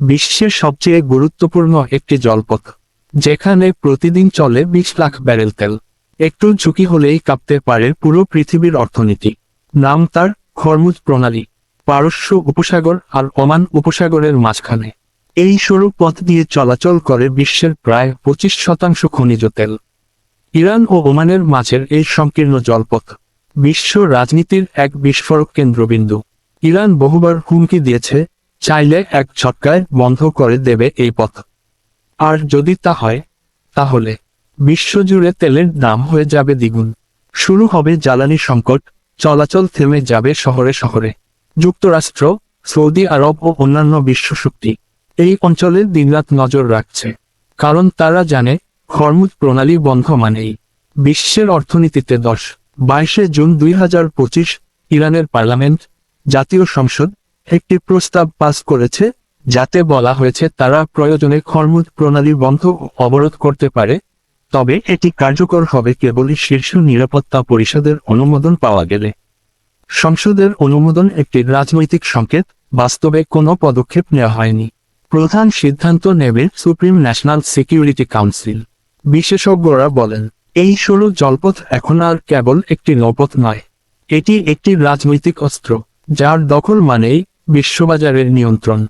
বিশ্বের সবচেয়ে গুরুত্বপূর্ণ একটি জলপথ, যেখানে প্রতিদিন চলে বিশ লাখ ব্যারেল তেল। একটু ঝুঁকি হলেই কাঁপতে পারে পুরো পৃথিবীর অর্থনীতি। নাম তার, খরমুজ প্রণালী, পারস্য উপসাগর আর ওমান উপসাগরের মাঝখানে। এই সরু পথ দিয়ে চলাচল করে বিশ্বের প্রায় পঁচিশ শতাংশ খনিজ তেল। ইরান ও ওমানের মাঝের এই সংকীর্ণ জলপথ, বিশ্ব রাজনীতির এক বিস্ফোরক কেন্দ্রবিন্দু। ইরান বহুবার হুমকি দিয়েছে চাইলে এক ছটকায় বন্ধ করে দেবে এই পথ। আর যদি তা হয়, তাহলে বিশ্বজুড়ে তেলের দাম হয়ে যাবে দ্বিগুণ। শুরু হবে জ্বালানি সংকট, চলাচল থেমে যাবে শহরে শহরে। যুক্তরাষ্ট্র, সৌদি আরব ও অন্যান্য বিশ্ব শক্তি এই অঞ্চলে দিনরাত নজর রাখছে। কারণ তারা জানে, হরমুজ প্রণালী বন্ধ মানেই। বিশ্বের অর্থনীতিতে দশ, বাইশে জুন দুই হাজার পঁচিশ, ইরানের পার্লামেন্ট, জাতীয় সংসদ একটি প্রস্তাব পাস করেছে, যাতে বলা হয়েছে তারা প্রয়োজনে খরমুজ প্রণালী বন্ধ অবরোধ করতে পারে, তবে এটি কার্যকর হবে কেবলই শীর্ষ নিরাপত্তা পরিষদের অনুমোদন পাওয়া গেলে। সংসদের অনুমোদন একটি রাজনৈতিক সংকেত, বাস্তবে কোনো পদক্ষেপ নেওয়া হয়নি। প্রধান সিদ্ধান্ত নেবে সুপ্রিম ন্যাশনাল সিকিউরিটি কাউন্সিল। বিশেষজ্ঞরা বলেন, এই সরু জলপথ এখন আর কেবল একটি নৌপথ নয়, এটি একটি রাজনৈতিক অস্ত্র, যার দখল মানেই বিশ্ববাজারের নিয়ন্ত্রণ।